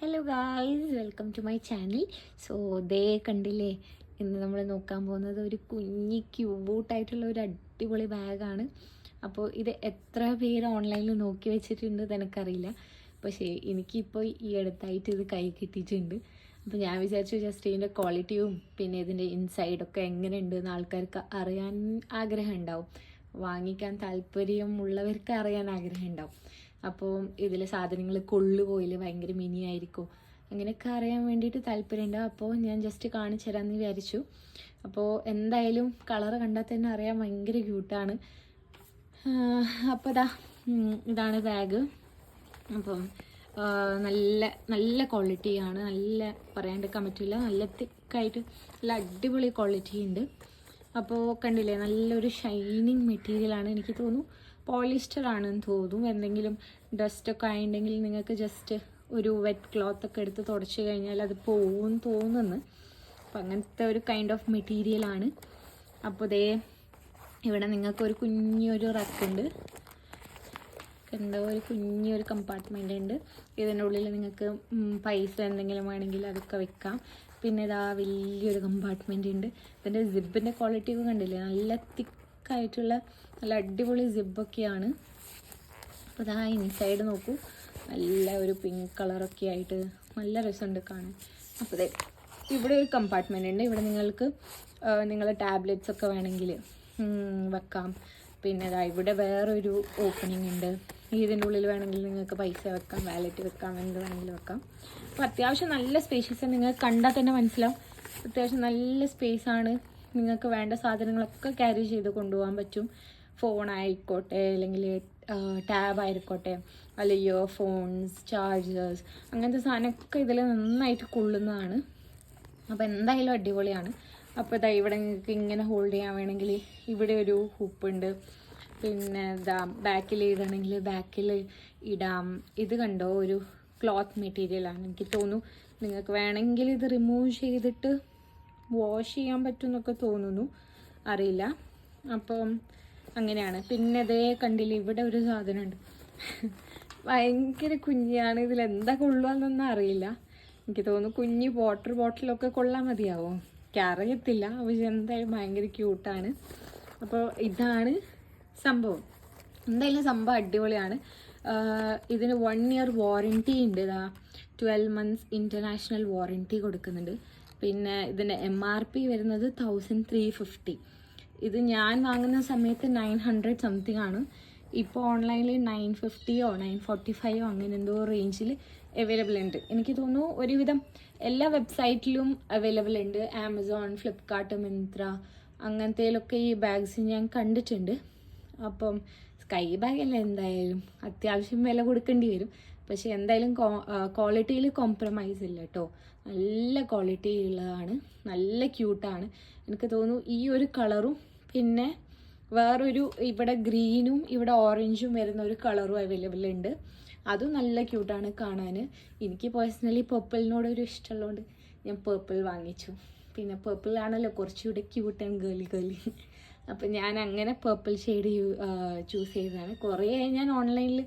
Hello guys welcome to my channel so ദേ കണ്ടില്ലേ? ഇന്ന് നമ്മൾ നോക്കാൻ പോകുന്നത് ഒരു കുഞ്ഞി ക്യൂബൂട്ടായിട്ടുള്ള ഒരു അടിപൊളി ബാഗാണ് അപ്പോൾ ഇത് എത്ര പേര് ഓൺലൈനിൽ നോക്കി വെച്ചിട്ടുണ്ട് എനിക്കറിയില്ല. പക്ഷേ എനിക്കിപ്പോൾ ഈ അടുത്തായിട്ട് ഇത് കൈ കിട്ടിയിട്ടുണ്ട്. അപ്പോൾ ഞാൻ വിചാരിച്ചു ജസ്റ്റ് ഇതിന്റെ ക്വാളിറ്റിയും പിന്നെ ഇതിന്റെ ഇൻസൈഡൊക്കെ എങ്ങനെയുണ്ട് എന്ന് ആൾക്കാർക്ക് അറിയാൻ ആഗ്രഹം ഉണ്ടാവും. വാങ്ങിക്കാൻ താല്പര്യമുള്ളവർക്ക് അറിയാൻ ആഗ്രഹം ഉണ്ടാവും. അപ്പോൾ ഇതിൽ സാധനങ്ങൾ കൊള്ളുപോയിൽ ഭയങ്കര മിനി ആയിരിക്കും അങ്ങനെയൊക്കെ അറിയാൻ വേണ്ടിയിട്ട് താല്പര്യമുണ്ട്. അപ്പോൾ ഞാൻ ജസ്റ്റ് കാണിച്ചു തരാമെന്ന് വിചാരിച്ചു. അപ്പോൾ എന്തായാലും കളർ കണ്ടാൽ തന്നെ അറിയാൻ ഭയങ്കര ക്യൂട്ടാണ് അപ്പോൾ ഇതാ ഇതാണ് ബാഗ് അപ്പം നല്ല നല്ല ക്വാളിറ്റിയാണ് നല്ല പറയാണ്ടിരിക്കാൻ പറ്റില്ല നല്ല തിക്കായിട്ട് നല്ല അടിപൊളി ക്വാളിറ്റി ഉണ്ട്. അപ്പോൾ കണ്ടില്ലേ നല്ലൊരു ഷൈനിങ് മെറ്റീരിയലാണ് എനിക്ക് തോന്നുന്നു. പോളിസ്റ്റർ ആണെന്ന് തോന്നും എന്തെങ്കിലും ഡസ്റ്റൊക്കെ ആയിട്ടുണ്ടെങ്കിൽ നിങ്ങൾക്ക് ജസ്റ്റ് ഒരു വെറ്റ് ക്ലോത്ത് ഒക്കെ എടുത്ത് തുടച്ച് കഴിഞ്ഞാൽ അത് പോകും തോന്നുന്നു. അപ്പം അങ്ങനത്തെ ഒരു കൈൻഡ് ഓഫ് മെറ്റീരിയലാണ് അപ്പോൾ ദേ ഇവിടെ നിങ്ങൾക്ക് ഒരു കുഞ്ഞൊരു റക്കുണ്ട് എന്തോ ഒരു കുഞ്ഞൊരു കമ്പാർട്ട്മെന്റ് ഉണ്ട്. ഇതിന്റെ ഉള്ളിൽ നിങ്ങൾക്ക് പൈസ എന്തെങ്കിലും വേണമെങ്കിൽ അതൊക്കെ വെക്കാം. പിന്നെ ഇതാ വലിയൊരു കമ്പാർട്ട്മെന്റ് ഉണ്ട് ഇതിന്റെ സിബിന്റെ ക്വാളിറ്റി ഒക്കെ കണ്ടില്ലേ? നല്ല തിക്കായിട്ടുള്ള നല്ല അടിപൊളി സിബൊക്കെയാണ് അപ്പോൾ ഇതാ ഇൻസൈഡ് നോക്കൂ. നല്ല ഒരു പിങ്ക് കളറൊക്കെ ആയിട്ട് നല്ല രസമുണ്ട് കാണാൻ. അപ്പോൾ ഇതേ ഇവിടെ ഒരു കമ്പാർട്ട്മെന്റ് ഉണ്ട് ഇവിടെ നിങ്ങൾക്ക് നിങ്ങളുടെ ടാബ്ലറ്റ്സ് ഒക്കെ വേണമെങ്കിൽ വെക്കാം. പിന്നെ ഇതാ ഇവിടെ വേറൊരു ഓപ്പണിംഗ് ഉണ്ട്. ഇതിന്റെ ഉള്ളിൽ വേണമെങ്കിൽ നിങ്ങൾക്ക് പൈസ വെക്കാം വാലറ്റ് വെക്കാം എന്ത് വേണമെങ്കിലും വെക്കാം. അപ്പോൾ അത്യാവശ്യം നല്ല സ്പേഷ്യസ് നിങ്ങൾക്ക് കണ്ടാൽ തന്നെ മനസ്സിലാവും. അത്യാവശ്യം നല്ല സ്പേസ് ആണ്. നിങ്ങൾക്ക് വേണ്ട സാധനങ്ങളൊക്കെ ക്യാരി ചെയ്ത് കൊണ്ടുപോകാൻ പറ്റും. ഫോൺ ആയിക്കോട്ടെ അല്ലെങ്കിൽ ടാബ് ആയിക്കോട്ടെ അല്ലെങ്കിൽ ഇയർ ഫോൺസ് ചാർജേഴ്സ് അങ്ങനത്തെ സാധനമൊക്കെ ഇതിൽ നന്നായിട്ട് കൊള്ളുന്നതാണ്. അപ്പോൾ എന്തായാലും അടിപൊളിയാണ്. അപ്പോൾ ഇതാ ഇവിടെ നിങ്ങൾക്ക് ഇങ്ങനെ ഹോൾഡ് ചെയ്യാൻ വേണമെങ്കിൽ ഇവിടെ ഒരു ഹുപ്പുണ്ട് പിന്നെ ഇതാ ബാക്കിൽ ഇടണമെങ്കിൽ ബാക്കിൽ ഇടാം. ഇത് കണ്ടോ? ഒരു ക്ലോത്ത് മെറ്റീരിയലാണ് എനിക്ക് തോന്നുന്നു നിങ്ങൾക്ക് വേണമെങ്കിൽ ഇത് റിമൂവ് ചെയ്തിട്ട് വാഷ് ചെയ്യാൻ പറ്റുമെന്നൊക്കെ തോന്നുന്നു. അറിയില്ല. അപ്പം അങ്ങനെയാണ്. പിന്നെ അതേ കണ്ടില്ല ഇവിടെ ഒരു സാധനമുണ്ട്. ഭയങ്കര കുഞ്ഞാണ്. എന്താ കൊള്ളുകയെന്നൊന്നും അറിയില്ല. എനിക്ക് തോന്നുന്നു കുഞ്ഞ് വാട്ടർ ബോട്ടിലൊക്കെ കൊള്ളാൻ മതിയാവോ? എനിക്ക് അറിയത്തില്ല പക്ഷെ എന്തായാലും ഭയങ്കര ക്യൂട്ടാണ് അപ്പോൾ ഇതാണ് സംഭവം. എന്തായാലും സംഭവം അടിപൊളിയാണ്. ഇതിന് വൺ ഇയർ വാറന്റി ഉണ്ട് ഇതാ ട്വൽവ് മന്ത്സ് ഇന്റർനാഷണൽ വാറന്റി കൊടുക്കുന്നുണ്ട്. പിന്നെ ഇതിന്റെ എം ആർ പി വരുന്നത് തൗസൻഡ് ത്രീ ഫിഫ്റ്റി ഇത് ഞാൻ വാങ്ങുന്ന സമയത്ത് നയൻ ഹൺഡ്രഡ് സംതിങ് ആണ്. ഇപ്പോൾ ഓൺലൈനിൽ നയൻ ഫിഫ്റ്റിയോ നയൻ ഫോർട്ടി ഫൈവോ അങ്ങനെ എന്തോ റേഞ്ചിൽ അവൈലബിൾ ഉണ്ട്. എനിക്ക് തോന്നുന്നു ഒരുവിധം എല്ലാ വെബ്സൈറ്റിലും അവൈലബിൾ ഉണ്ട്. ആമസോൺ ഫ്ലിപ്കാർട്ട് മിന്ത്ര അങ്ങനത്തേലൊക്കെ ഈ ബാഗ്സ് ഞാൻ കണ്ടിട്ടുണ്ട്. അപ്പം സ്കൈ ബാഗ് അല്ല എന്തായാലും അത്യാവശ്യം വില കൊടുക്കേണ്ടി വരും. പക്ഷെ എന്തായാലും ക്വാളിറ്റിയിൽ കോംപ്രമൈസ് ഇല്ല കേട്ടോ നല്ല ക്വാളിറ്റി ഉള്ളതാണ്. നല്ല ക്യൂട്ടാണ് എനിക്ക് തോന്നുന്നു ഈ ഒരു കളറും പിന്നെ വേറൊരു ഇവിടെ ഗ്രീനും ഇവിടെ ഓറഞ്ചും വരുന്ന ഒരു കളറും അവൈലബിൾ ഉണ്ട് അതും നല്ല ക്യൂട്ടാണ് കാണാൻ എനിക്ക് പേഴ്സണലി പർപ്പിളിനോട് ഒരു ഇഷ്ടമുള്ളതുകൊണ്ട് ഞാൻ പേർപ്പിൾ വാങ്ങിച്ചു. പിന്നെ പേർപ്പിളാണല്ലോ കുറച്ചുകൂടെ ക്യൂട്ട് ആൻഡ് ഗേളി ഗേളി അപ്പം ഞാൻ അങ്ങനെ പേർപ്പിൾ ഷെയ്ഡ് ചൂസ് ചെയ്തതാണ്. കുറേ ഞാൻ ഓൺലൈനിൽ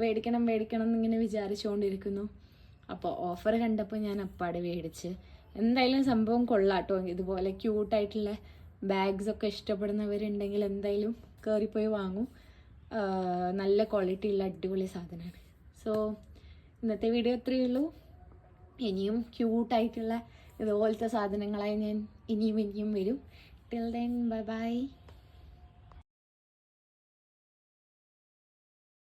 മേടിക്കണം മേടിക്കണം എന്നിങ്ങനെ വിചാരിച്ചുകൊണ്ടിരിക്കുന്നു അപ്പോൾ ഓഫർ കണ്ടപ്പോൾ ഞാൻ അപ്പാടെ മേടിച്ച് എന്തായാലും സംഭവം കൊള്ളാട്ടോ. ഇതുപോലെ ക്യൂട്ടായിട്ടുള്ള ബാഗ്സ് ഒക്കെ ഇഷ്ടപ്പെടുന്നവരുണ്ടെങ്കിൽ എന്തായാലും കയറിപ്പോയി വാങ്ങും. നല്ല ക്വാളിറ്റി ഉള്ള അടിപൊളി സാധനമാണ്. സോ ഇന്നത്തെ വീഡിയോ ഇത്രയേ ഉള്ളൂ. ഇനിയും ക്യൂട്ടായിട്ടുള്ള ഇതുപോലത്തെ സാധനങ്ങളായി ഞാൻ ഇനിയും ഇനിയും വരും. Till then, bye bye.